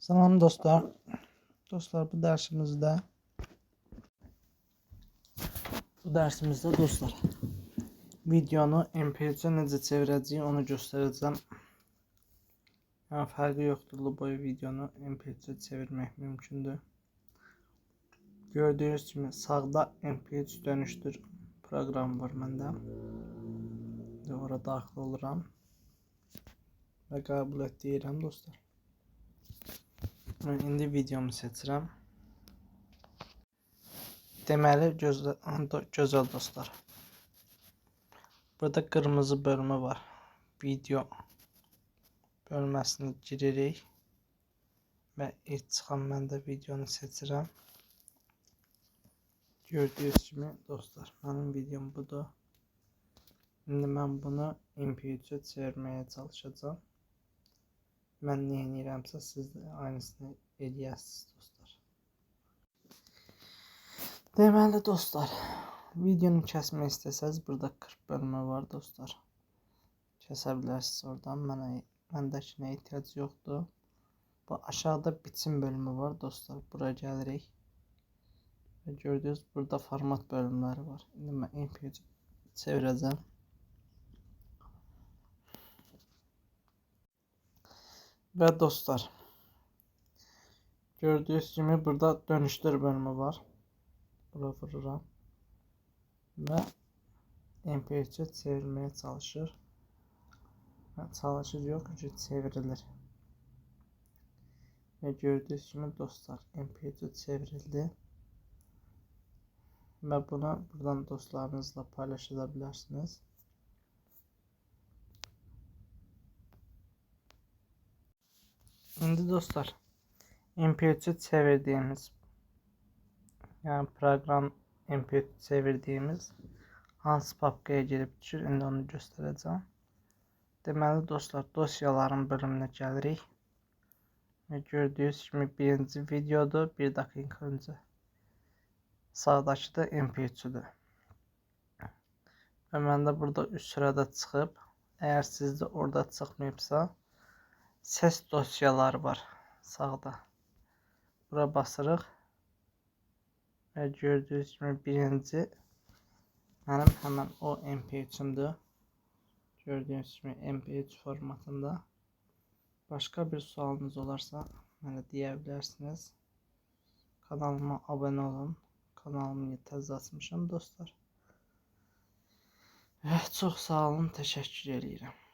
Salam dostlar. Dostlar bu dersimizde bu dersimizde dostlar videonu MP3'e necə çevirəcəyik onu göstərəcəm. Yəni fərqi yoxdur, bu boyu videonu MP3'e çevirmək mümkündür. Gördüyünüz kimi sağda MP3 dönüştür proqramı var məndə. İndi ora daxil oluram və qəbul et deyirəm dostlar. Ben indi videomu seçirəm. Deməli gözəl dostlar. Burada qırmızı bölmə var. Video bölməsini giririk və ilk çıxan məndə videonu seçirəm. Gördüyünüz kimi dostlar, mənim videom budur. İndi mən bunu MP3'e çevirməyə. Mən nə edirəmsə siz də aynısını eləyəsiniz dostlar. Deməli dostlar, videonu kəsmək istəsəz burada 40 bölmə var dostlar. Kəsə bilərsiniz oradan. Mənə məndəkinə ehtiyac yoxdur. Bu aşağıda biçim bölümü var dostlar. Bura gəlirik. Gördüyünüz burada format bölümləri var. İndi mən MP3 çevirəcəm. Və dostlar, gördüyünüz kimi burada dönüştür bölümü var. Bura vururam. Və MP3'e çevirməyə çalışır. Və çalışır yox, ki çevrilir. Və gördüyünüz kimi dostlar, MP3'e çevrildi. Və bunu buradan dostlarınızla paylaşa İndi dostlar, MP3'e çevirdiğimiz yani program MP3 çevirdiğimiz hansı papkaya girip düşür, indi onu göstərəcəm. Deməli dostlar, dosyaların bölümünə gəlirik. Gördüyünüz kimi birinci videodur, bir dakika öncə. Sağdakı da MP3'üdür. Və məndə burada üst sırada çıxıb, əgər sizdə orada çıxmayıbsa, ses dosyaları var sağda. Bura basırıq. Və gördüyünüz kimi birinci mənim həmən o MP3'ümdür. Gördüyünüz kimi MP3 formatında. Başqa bir sualınız olarsa mənə deyə. Kanalıma abunə olun. Kanalımı təzə açmışam dostlar. Evet, çox sağ olun, təşəkkür edirəm.